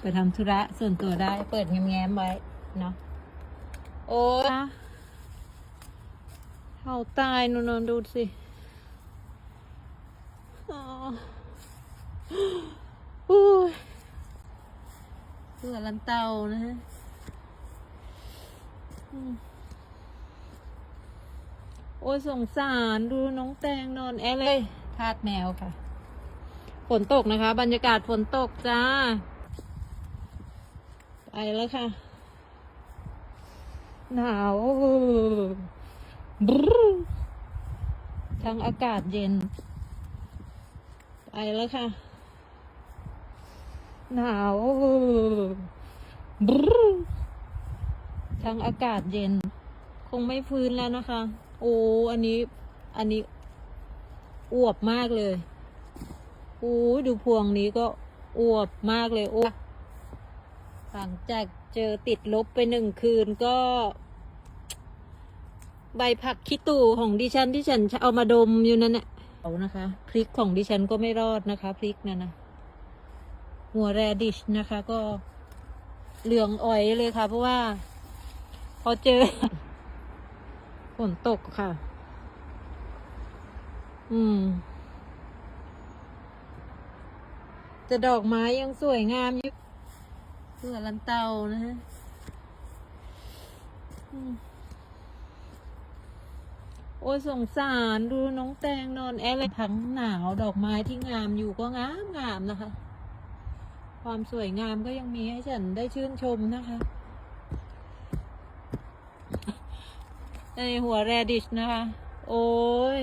ไปทำธุระส่วนตัวได้เปิดแง้มๆไว้เนาะโอ้ยเขาตายนนนดูสิอ๋ออุ้ยเสือลันเตานะฮะอืมโอ้ยสงสารดูน้องแตงนอนแอเลยทาดแมวค่ะ ฝนตกนะคะ บรรยากาศฝนตกจ้าไป แล้วค่ะ หนาวบรูทั้งอากาศเย็น ไปแล้วค่ะ หนาวบรูทั้งอากาศเย็น คงไม่ฟื้นแล้วนะคะ โอ้ อันนี้ อันนี้อวบมากเลยโอ้ดูพวงนี้ก็อวบมากเลยโอ้ หลังจากเจอติดลบไปหนึ่งคืนก็ ใบผักคิตูของดิฉันที่ฉันเอามาดมอยู่นั่นแหละเอานะคะพริกของดิฉันก็ไม่รอดนะคะพริกนั่นนะหัวแรดิชนะคะ ก็เหลืองอ่อยเลยค่ะ เพราะว่า พอเจอฝนตกค่ะ อืมแต่ดอกไม้ยังสวยงามอยู่ เสือลันเตานะฮะโอ้ยสงสารดูน้องแตงนอนแอร์เลยทั้งหนาวดอกไม้ที่งามอยู่ก็งามงามนะคะ ความสวยงามก็ยังมีให้ฉันได้ชื่นชมนะคะในหัวแรดิชนะคะ โอ้ย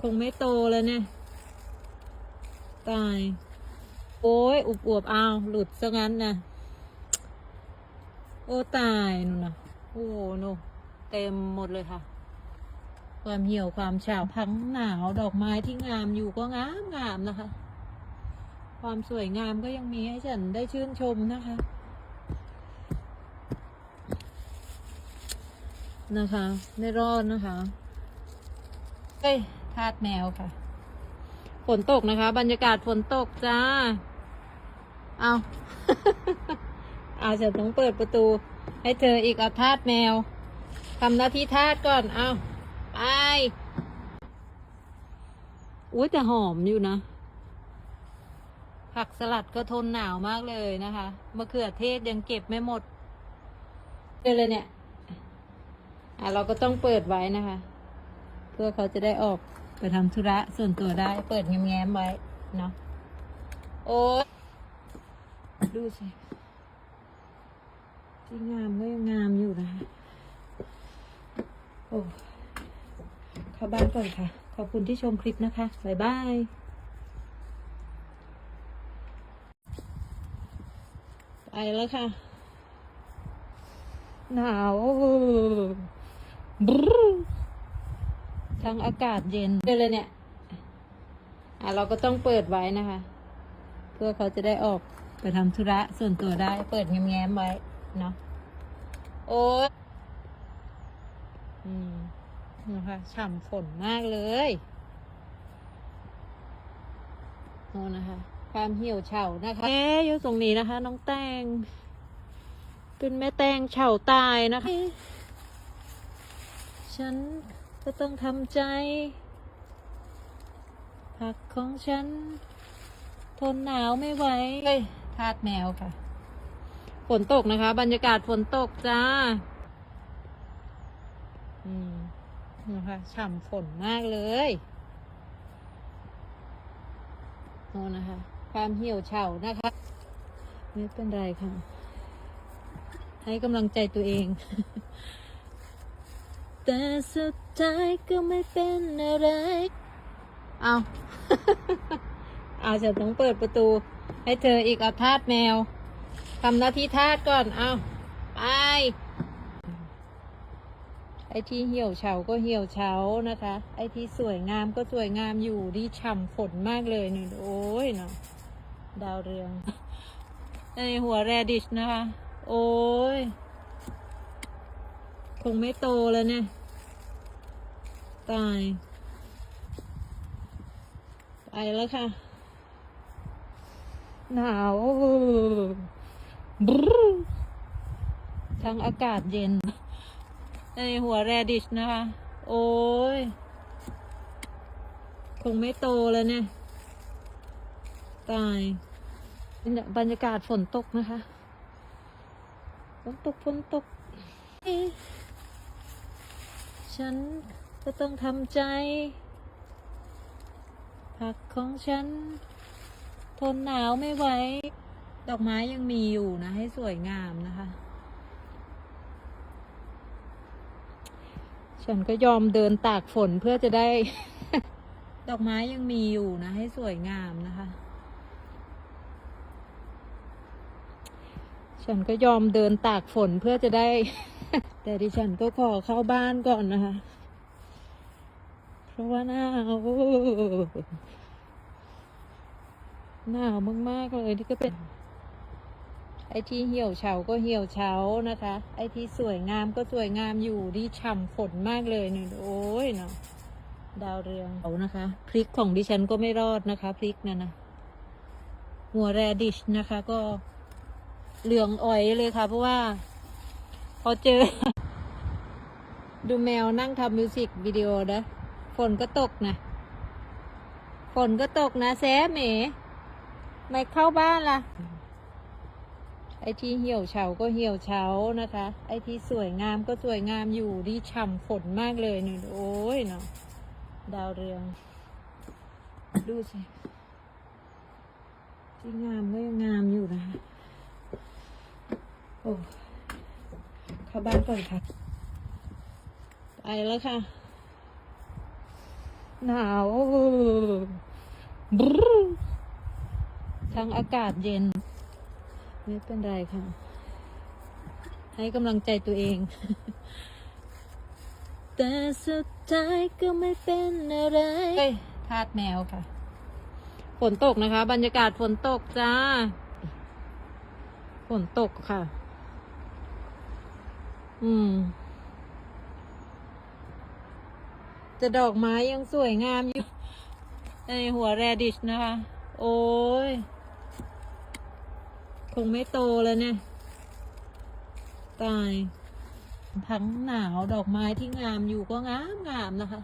คงไม่โตแล้วเนี่ย ตาย โอ้ยอุบอวบๆอ้าหลุดซะงั้นนะโอ้ตายนู่นนะโอ้โนเต็มหมดเลยค่ะ ความเหี่ยวความเฉาพังหนาวดอกไม้ที่งามอยู่ก็งามงามนะคะ ความสวยงามก็ยังมีให้ฉันได้ชื่นชมนะคะนะคะไม่รอดนะคะ เอ้ยทาดแมวค่ะ ฝนตกนะคะ บรรยากาศฝนตกจ้า เอาเอาฉันต้องเปิดประตู ให้เธออีกเอาทาดแมวทำหน้าที่ทาดก่อน เอาไปอุ้ยแต่หอมอยู่นะ ผักสลัดก็ทนหนาวมากเลยนะคะมะเขือเทศยังเก็บไม่หมดเลยเนี่ย อะเราก็ต้องเปิดไว้นะคะ เพื่อเขาจะได้ออก ไปทำธุระส่วนตัวได้เปิดแง้มๆไว้เนาะโอ้ดูสิที่งามก็ยังงามอยู่นะคะโอ้เข้าบ้านก่อนค่ะ ขอบคุณที่ชมคลิปนะคะ บ๊ายบายไปแล้วค่ะ หนาวบรู ทั้งอากาศเย็นเลยเนี่ย อะเราก็ต้องเปิดไว้นะคะ เพื่อเขาจะได้ออกไปทำธุระส่วนตัวได้เปิดแง้มๆไว้เนาะโอ้ยอืมนะคะฉ่ำฝนมากเลยโน่นะคะ ความเหี่ยวเฉานะคะเอ๊อยู่ตรงนี้นะคะ น้องแตง เป็นแม่แตงเฉาตายนะคะ ฉัน ก็ต้องทำใจ ผักของฉัน ทนหนาวไม่ไหวเลยทาดแมวค่ะ ฝนตกนะคะ บรรยากาศฝนตกจ้า อืมนะคะฉ่ำฝนมากเลยโน่นนะคะ ความเหี่ยวเฉานะคะ ไม่เป็นไรค่ะ ให้กำลังใจตัวเอง แต่สุดท้ายก็ไม่เป็นอะไร เอาเอาฉันต้องเปิดประตู ให้เธออีกเอาทาดแมวทำหน้าที่ทาดก่อน เอาไป ไอ้ที่เหี่ยวเฉาก็เหี่ยวเฉานะคะ ไอ้ที่สวยงามก็สวยงามอยู่ดีฉ่ำฝนมากเลยนี่โอ้ยเนาะดาวเรืองในหัวแรดิชนะคะ โอ้ย งไม่โตแล้วเนี่ย ตาย ไปแล้วค่ะ หนาวบรรทั้งอากาศเย็นในหัวแรดิชนะคะ โอ้ย คงไม่โตแล้วเนี่ย ตายบรรยากาศฝนตกนะคะ ฝนตก ฝนตก ฉันก็ต้องทำใจ ผักของฉัน ทนหนาวไม่ไหว ดอกไม้ยังมีอยู่นะ ให้สวยงามนะคะ ฉันก็ยอมเดินตากฝนเพื่อจะได้ ดอกไม้ยังมีอยู่นะ ให้สวยงามนะคะ ฉันก็ยอมเดินตากฝนเพื่อจะได้ แต่ดิฉันก็ขอเข้าบ้านก่อนนะคะ เพราะว่าหนาวหนาวมาก ๆ เลยนี่ก็เป็น ไอ้ที่เหี่ยวเฉาก็เหี่ยวเฉานะคะ ไอ้ที่สวยงามก็สวยงามอยู่ดีฉ่ำฝนมากเลยเนี่ยโอ้ยเนาะดาวเรืองเอานะคะ พริกของดิฉันก็ไม่รอดนะคะ พริกนั่นนะหัวแรดิชนะคะ ก็เหลืองอ่อยเลยค่ะ เพราะว่า พอเจอ ดูแมวนั่งทำมิวสิกวิดีโอนะฝนก็ตกนะฝนก็ตกนะแซมเหมไม่เข้าบ้านล่ะ ไอ้ที่เหี่ยวเฉาก็เหี่ยวเฉานะคะ ไอ้ที่สวยงามก็สวยงามอยู่ดีฉ่ำฝนมากเลยนี่โอ้ยเนาะดาวเรือง ดูสิที่งามก็ยังงามอยู่นะโอ้ เข้าบ้านก่อนค่ะ ไปแล้วค่ะ หนาวบรรทั้งอากาศเย็น ไม่เป็นไรค่ะ ให้กำลังใจตัวเอง แต่สุดท้ายก็ไม่เป็นอะไรเฮ้ยทาดแมวค่ะ ฝนตกนะคะ บรรยากาศฝนตกจ้า ฝนตกค่ะ อืม แต่ดอกไม้ยังสวยงามอยู่ ในหัวแรดิชนะคะ โอ้ย คงไม่โตแล้วเนี่ย ตาย ทั้งหนาวดอกไม้ที่งามอยู่ก็งามงามนะคะ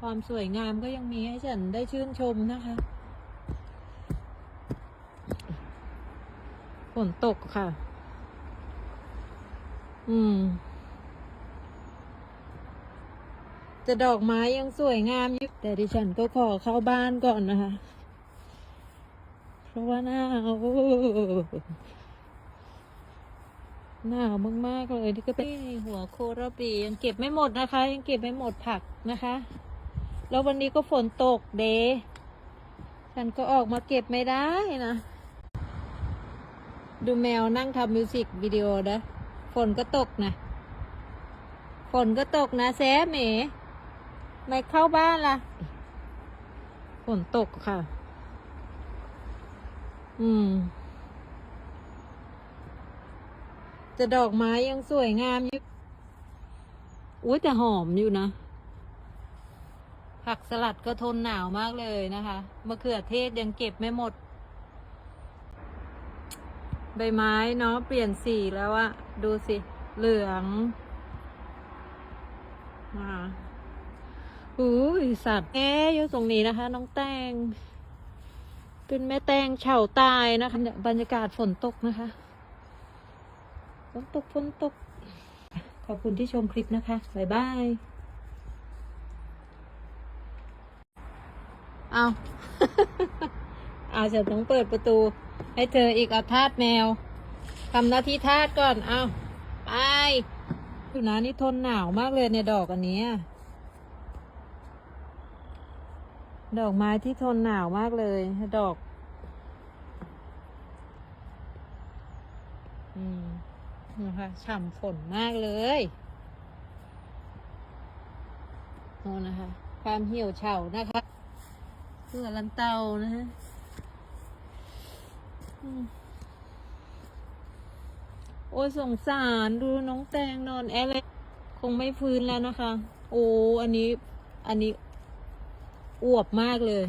ความสวยงามก็ยังมีให้ฉันได้ชื่นชมนะคะฝนตกค่ะ อืม แต่ดอกไม้ยังสวยงามอยู่ แต่ดิฉันก็ขอเข้าบ้านก่อนนะคะ เพราะว่าหนาวหนาวมากๆเลยนี่ก็เป็นหัวโคราปียังเก็บไม่หมดนะคะ ยังเก็บไม่หมดผักนะคะ แล้ววันนี้ก็ฝนตกเดฉันก็ออกมาเก็บไม่ได้นะ ดูแมวนั่งทำมิวสิกวิดีโอนะ ฝนก็ตกนะ ฝนก็ตกนะแซมเหมไม่เข้าบ้านล่ะฝนตกค่ะ อืมแต่ดอกไม้ยังสวยงามอยู่อุ้ยแต่หอมอยู่นะ ผักสลัดก็ทนหนาวมากเลยนะคะ มะเขือเทศยังเก็บไม่หมด ใบไม้เนาะเปลี่ยนสีแล้วอะดูสิ เหลืองอ่าอุ้ยสัตว์แออยู่ตรงนี้นะคะ น้องแตง เป็นแม่แตงเฉาตายนะคะเนี่ยบรรยากาศฝนตกนะคะฝนตกฝนตก ขอบคุณที่ชมคลิปนะคะ บ๊ายบาย เอาเอาฉันต้องเปิดประตู ให้เธออีกเอาทาสแมวทำหน้าที่ทาสก่อน เอาไปดูนะนี่ทนหนาวมากเลยเนี่ยดอกอันนี้ดอกไม้ที่ทนหนาวมากเลย ดอก อืมนะคะฉ่ำฝนมากเลยโน่นนะคะ ความเหี่ยวเฉานะคะเพื่อลันเตานะฮะ โอ้ยสงสารดูน้องแตงนอนแอร์เลยคงไม่ฟื้นแล้วนะคะ โอ้อันนี้ อันนี้อวบมากเลย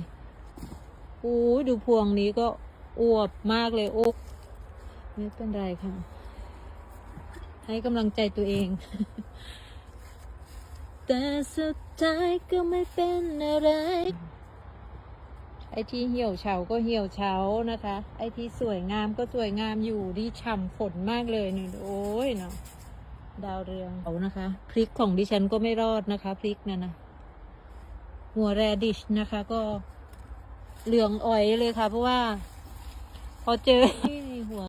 โอ้ดูพวงนี้ก็อวบมากเลยโอกไม่เป็นไรค่ะ ให้กำลังใจตัวเอง แต่สุดท้ายก็ไม่เป็นอะไร ไอ้ที่เหี่ยวเฉาก็เหี่ยวเฉานะคะ ไอ้ที่สวยงามก็สวยงามอยู่ที่ฉ่ำฝนมากเลยนี่โอ้ยเนาะดาวเรืองเอานะคะพริกของดิฉันก็ไม่รอดนะคะพริกนั่นนะหัวแรดิชนะคะ ก็เหลืองอ่อยเลยค่ะ เพราะว่า พอเจอ